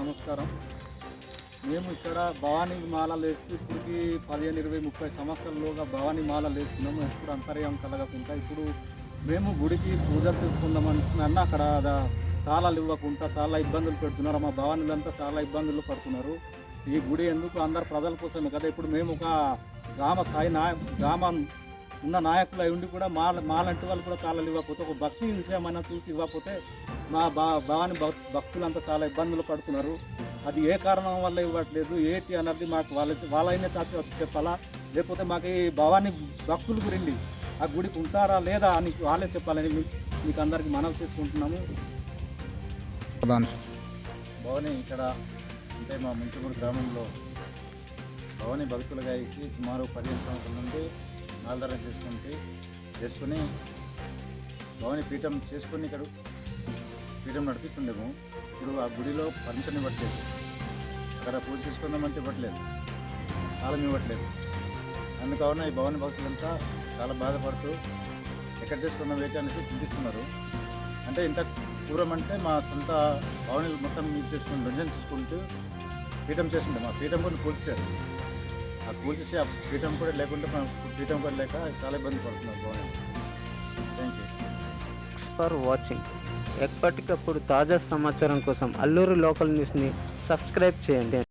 నమస్కారం. మేము ఇక్కడ భవానీ మాలలు వేస్తూ ఇప్పటికి పదిహేను ఇరవై ముప్పై సంవత్సరాలలోగా భవానీ మాలలు వేస్తున్నాము. ఎప్పుడు అంతర్యం కలగకుండా. ఇప్పుడు మేము గుడికి పూజలు చేసుకుందామని అక్కడ తాళాలు ఇవ్వకుండా చాలా ఇబ్బందులు పెడుతున్నారు. మా భవానీలంతా చాలా ఇబ్బందులు పడుతున్నారు. ఈ గుడి ఎందుకు అందరు ప్రజల కోసమే కదా? ఇప్పుడు మేము ఒక గ్రామ స్థాయి నా గ్రామం ఉన్న నాయకులు అయి ఉండి కూడా మా మాలాంటి వాళ్ళు కూడా తాళాలు ఇవ్వకపోతే ఒక భక్తి విషయమైనా చూసి ఇవ్వకపోతే మా భా భవాని భక్ భక్తులంతా చాలా ఇబ్బందులు పడుతున్నారు. అది ఏ కారణం వల్ల ఇవ్వట్లేదు? ఏంటి అన్నది మాకు వాళ్ళ వాళ్ళైనా చాచి చెప్పాలా? లేకపోతే మాకు ఈ భవాని భక్తుల గురించి ఆ గుడికి ఉంటారా లేదా అని వాళ్ళే చెప్పాలని మీ- మీకు అందరికి మనవి చేసుకుంటున్నాము. భవాని ఇక్కడ అంటే మా ముంచుమూడు గ్రామంలో భవాని భక్తులుగా వేసి సుమారు పదిహేను సంవత్సరాల నుండి మాలధారణ చేసుకుంటే చేసుకుని భవాని పీఠం చేసుకుని ఇక్కడ పీఠం నడిపిస్తుండేము. ఇప్పుడు ఆ గుడిలో పర్మిషన్ ఇవ్వట్లేదు. అక్కడ పూజ చేసుకుందామంటే ఇవ్వట్లేదు. కాలం ఇవ్వట్లేదు. అందుకవన ఈ భవాని భక్తులంతా చాలా బాధపడుతూ ఎక్కడ చేసుకుందాం వేట అనేసి చింతిస్తున్నారు. అంటే ఇంత పూర్వం అంటే మా సొంత భవనీలు మొత్తం ఇది చేసుకుని రంజన్ చేసుకుంటూ పీఠం చేస్తుండే మా పీఠం కూడా కూల్చారు ఆ కూల్చేసి ఆ పీఠం కూడా లేకుంటే మనం పీఠం కూడా లేక చాలా ఇబ్బంది పడుతున్నాం భవనం. Thank you thanks for watching ఎప్పటికప్పుడు తాజా సమాచారం కోసం అల్లూరు లోకల్ న్యూస్ని సబ్స్క్రైబ్ చేయండి.